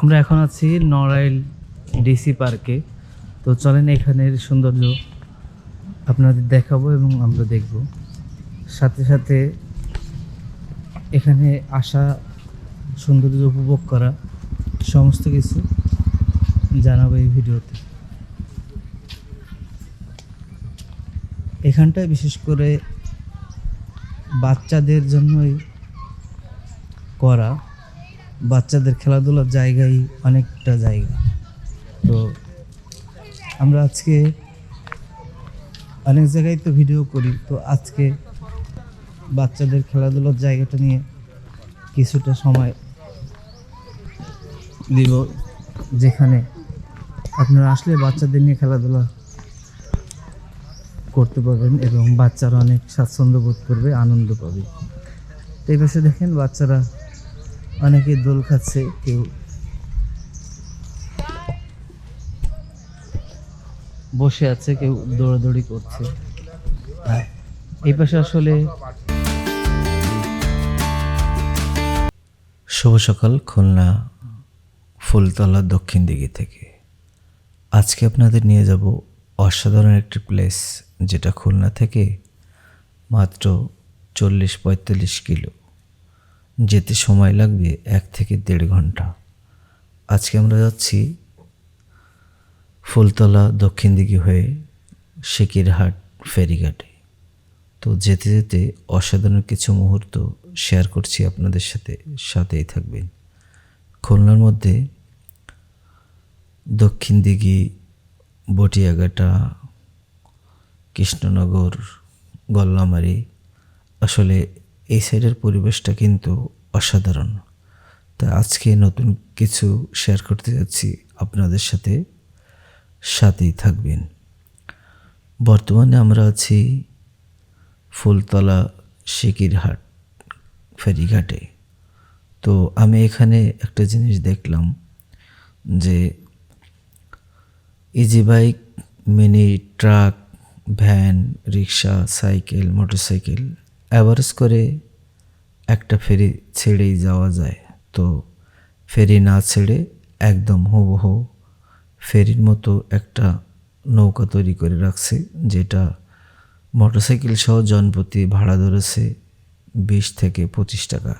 আমরা এখন আছি নড়াইল ডিসি পার্কে। তো চলেন এখানের সৌন্দর্য আপনাদের দেখাবো এবং আমরা দেখব। সাথে সাথে এখানে আসা, সৌন্দর্য উপভোগ করা সমস্ত কিছু জানাব এই ভিডিওতে। এখানটায় বিশেষ করে বাচ্চাদের জন্যই করা বাচ্চাদের খেলাধুলার জায়গাই অনেকটা জায়গা। তো আমরা আজকে অনেক জায়গায় তো ভিডিও করি, তো আজকে বাচ্চাদের খেলাধুলার জায়গাটা নিয়ে কিছুটা সময় দিব, যেখানে আপনারা আসলে বাচ্চাদের নিয়ে খেলাধুলা করতে পারবেন এবং বাচ্চারা অনেক স্বাচ্ছন্দ্য বোধ করবে, আনন্দ পাবে। তো এই পাশে দেখেন বাচ্চারা অনেকে দোল খাচ্ছে কেউ বসে আছে কেউ দৌড়াদৌড়ি করছে। আর এই পাশে আসলে শুভ সকাল খুলনা ফুলতলা দক্ষিণ দিকে থেকে। আজকে আপনাদের নিয়ে যাব অসাধারণ একটি প্লেস যেটা খুলনা থেকে মাত্র চল্লিশ পঁয়তাল্লিশ কিলো। যেতে সময় লাগবে এক থেকে দেড় ঘণ্টা। আজকে আমরা যাচ্ছি ফুলতলা দক্ষিণ দিকে হয়ে শেকিরহাট ফেরিঘাটে। তো যেতে যেতে অসাধারণ কিছু মুহূর্ত শেয়ার করছি আপনাদের সাথে, সাথেই থাকবেন। খুলনার মধ্যে দক্ষিণ দিঘি, বটিয়াঘাটা, কৃষ্ণনগর, গল্লামারি, আসলে এই সাইডের পরিবেশটা কিন্তু অসাধারণ। তা আজকে নতুন কিছু শেয়ার করতে যাচ্ছি আপনাদের সাথে। সাথেই থাকবেন। বর্তমানে আমরা আছি ফুলতলা শিকিরহাট ফেরিঘাটে। তো আমি এখানে একটা জিনিস দেখলাম যে easy bike mini truck van rickshaw cycle motorcycle average করে একটা ফেরি ছেড়েই যাওয়া যায়। তো ফেরি না ছেড়ে একদম হুবহু ফেরির মতো একটা নৌকা তৈরি করে রাখছে, যেটা মোটরসাইকেল সহ জনপ্রতি ভাড়া ধরেছে বিশ থেকে পঁচিশ টাকা।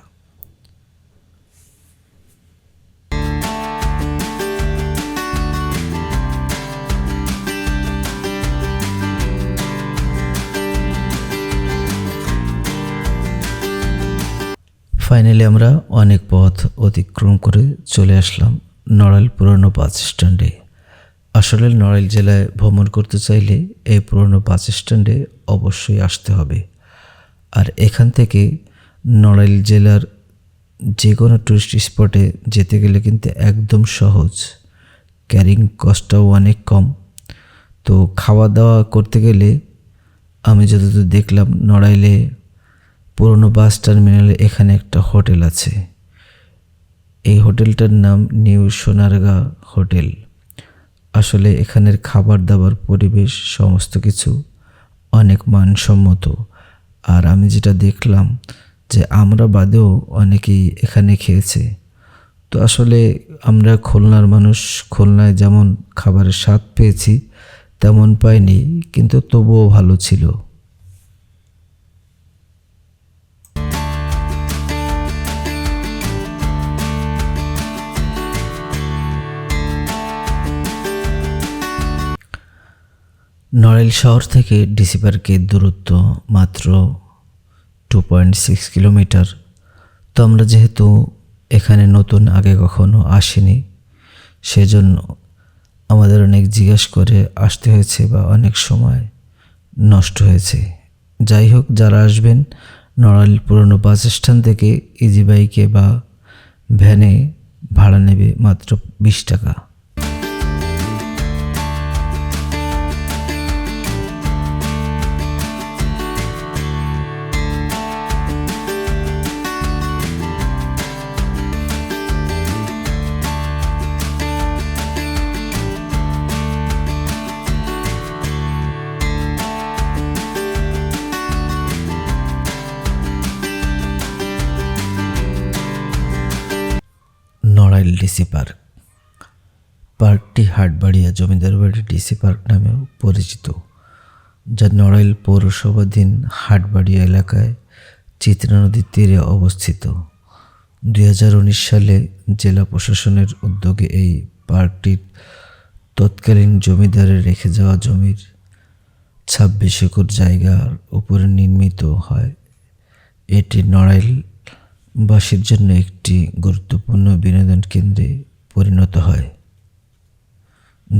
ফাইনালি আমরা অনেক পথ অতিক্রম করে চলে আসলাম নড়াইল পুরনো বাস স্ট্যান্ডে। আসলে নড়াইল জেলায় ভ্রমণ করতে চাইলে এই পুরনো বাস স্ট্যান্ডে অবশ্যই আসতে হবে। আর এখান থেকে নড়াইল জেলার যে কোনো টুরিস্ট স্পটে যেতে গেলে কিন্তু একদম সহজ। ক্যারিং কস্টটাও অনেক কম। তো খাওয়া দাওয়া করতে গেলে আমি যতদূর দেখলাম নড়াইলে পুরনো বাস টার্মিনালে এখানে একটা হোটেল আছে। এই হোটেলটার নাম নিউ সোনারগা হোটেল। আসলে এখানের খাবার দাবার, পরিবেশ, সমস্ত কিছু অনেক মানসম্মত। আর আমি যেটা দেখলাম যে আমরা বাদেও অনেকেই এখানে খেয়েছে। তো আসলে আমরা খুলনার মানুষ, খুলনায় যেমন খাবারের স্বাদ পেয়েছি তেমন পাইনি, কিন্তু তবুও ভালো ছিল। নড়াইল শহর থেকে ডিসি পার্কের দূরত্ব মাত্র টু পয়েন্ট সিক্স কিলোমিটার। তো আমরা যেহেতু এখানে নতুন আগে কখনো আসিনি, সেজন্য আমাদের অনেক জিজ্ঞেস করে আসতে হয়েছে বা অনেক সময় নষ্ট হয়েছে। যাই হোক, যারা আসবেন নড়াইল পুরনো বাস স্ট্যান্ড থেকে ইজি বাইকে বা ভ্যানে ভাড়া নেবে মাত্র বিশ টাকা। Narail DC park. পার্কটি হাটবাড়িয়া জমিদার বাড়ি ডিসি পার্ক নামেও পরিচিত, যা নড়াইল পৌরসভাধীন হাটবাড়িয়া এলাকায় চিত্রা নদীর তীরে অবস্থিত। দুই হাজার উনিশ সালে জেলা প্রশাসনের উদ্যোগে এই পার্কটির তৎকালীন জমিদারে রেখে যাওয়া জমির ছাব্বিশ একর জায়গার উপরে নির্মিত হয়। এটি নড়াইলবাসীর জন্য একটি গুরুত্বপূর্ণ বিনোদন কেন্দ্রে পরিণত হয়,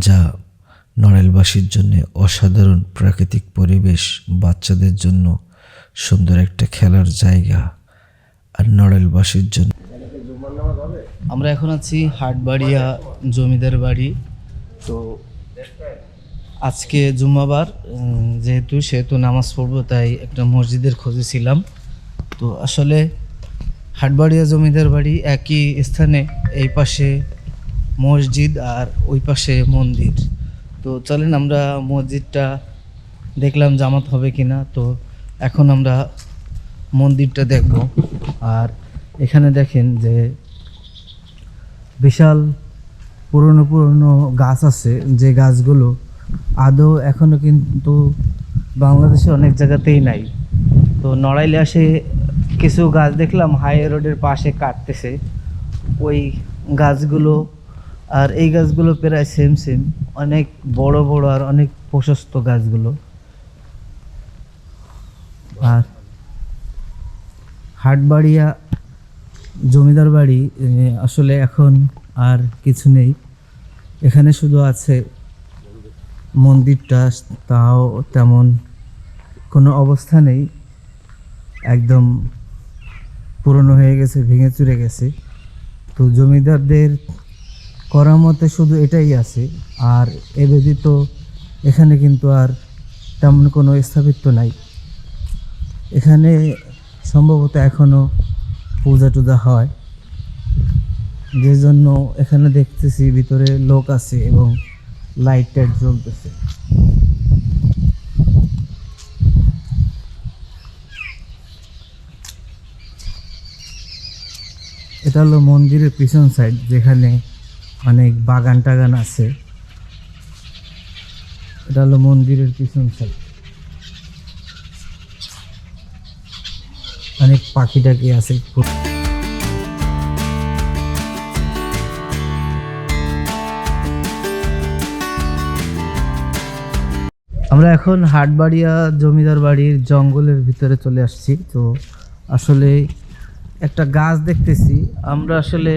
যা নড়াইলবাসীর জন্য অসাধারণ প্রাকৃতিক পরিবেশ বাচ্চাদের জন্য সুন্দর একটা খেলার জায়গা আর নড়াইলবাসীর জন্য। আমরা এখন আছি হাটবাড়িয়া জমিদার বাড়ি। তো আজকে জুম্মাবার যেহেতু সেহেতু নামাজ পড়ব, তাই একটা মসজিদের খোঁজে ছিলাম। তো আসলে হাটবাড়িয়া জমিদার বাড়ি একই স্থানে, এই পাশে মসজিদ আর ওই পাশে মন্দির। তো চলেন আমরা মসজিদটা দেখলাম জামাত হবে কি না তো এখন আমরা মন্দিরটা দেখব। আর এখানে দেখেন যে বিশাল পুরনো পুরনো গাছ আছে, যে গাছগুলো আদৌ এখনও কিন্তু বাংলাদেশে অনেক জায়গাতেই নাই। তো নড়াইলে আসে কিছু গাছ দেখলাম, হাই রোডের পাশে কাটতেছে। ওই গাছগুলো আর এই গাছগুলো প্রায় সেম সেম অনেক বড় বড় আর অনেক প্রশস্ত গাছগুলো। আর হাটবাড়িয়া জমিদার বাড়ি আসলে এখন আর কিছু নেই। এখানে শুধু আছে মন্দিরটা, তাও তেমন কোনো অবস্থা নেই। একদম পুরনো হয়ে গেছে, ভেঙে চুরে গেছে। তো জমিদারদের করা মতে শুধু এটাই আছে। আর এ ব্যতীত এখানে কিন্তু আর তেমন কোনো স্থাপিত্ব নাই। এখানে সম্ভবত এখনও পূজা টুজা হয়। যে জন্য এখানে দেখতেছি ভিতরে লোক আছে এবং লাইট টাইট জ্বলতেছে। হলো মন্দিরের পিছন সাইড যেখানে অনেক বাগান টাগান আছে। এটা হলো মন্দিরের পিছন সাইড অনেক পাখি টাকি আছে। আমরা এখন হাটবাড়িয়া জমিদার বাড়ির জঙ্গলের ভিতরে চলে আসছি। তো আসলে একটা গাছ দেখতেছি। আমরা আসলে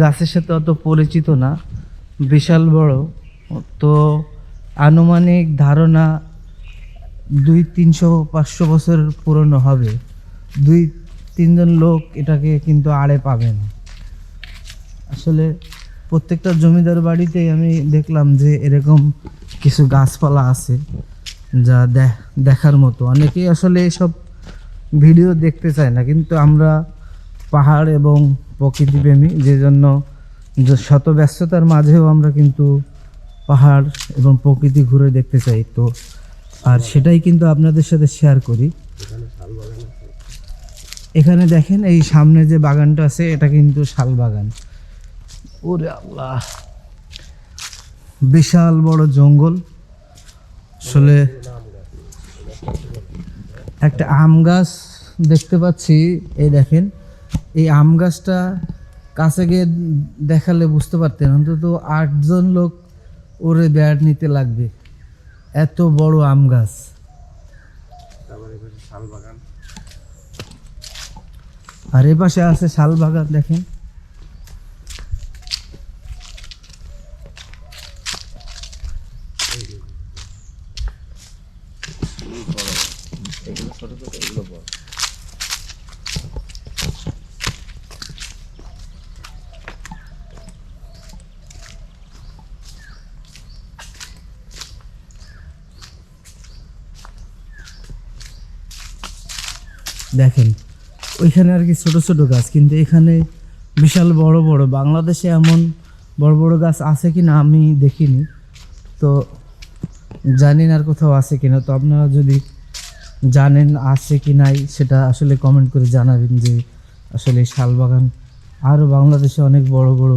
গাছের সাথে অত পরিচিত না, বিশাল বড়। তো আনুমানিক ধারণা দুই তিনশো পাঁচশো বছর পুরনো হবে। দুই তিনজন লোক এটাকে কিন্তু আড়ে পাবে না। আসলে প্রত্যেকটা জমিদার বাড়িতেই আমি দেখলাম যে এরকম কিছু গাছপালা আছে যা দেখার মতো। অনেকেই আসলে এসব ভিডিও দেখতে চায় না, কিন্তু আমরা পাহাড় এবং প্রকৃতিপ্রেমী, যে জন্য শত ব্যস্ততার মাঝেও আমরা কিন্তু পাহাড় এবং প্রকৃতি ঘুরে দেখতে চাই। তো আর সেটাই কিন্তু আপনাদের সাথে শেয়ার করি। এখানে দেখেন এই সামনে যে বাগানটা আছে, এটা কিন্তু শাল বাগান। ওরে আল্লাহ, বিশাল বড় জঙ্গল। আসলে একটা আম গাছ দেখতে পাচ্ছি এই দেখেন এই আম গাছটা কাছে গিয়ে দেখালে বুঝতে পারতেন অন্তত আটজন লোক ওরে বেড় নিতে লাগবে। এত বড় আম গাছ। আর এ পাশে আছে শাল বাগান দেখেন। দেখেন, ওইখানে আর কি ছোটো ছোটো গাছ, কিন্তু এখানে বিশাল বড় বড়, বাংলাদেশে এমন বড় বড় গাছ আছে কি না আমি দেখিনি। তো জানি না আর কোথাও আছে কি না তো আপনারা যদি জানেন আছে কি নাই, সেটা আসলে কমেন্ট করে জানাবেন যে আসলে এই শাল বাগান আরও বাংলাদেশে অনেক বড় বড়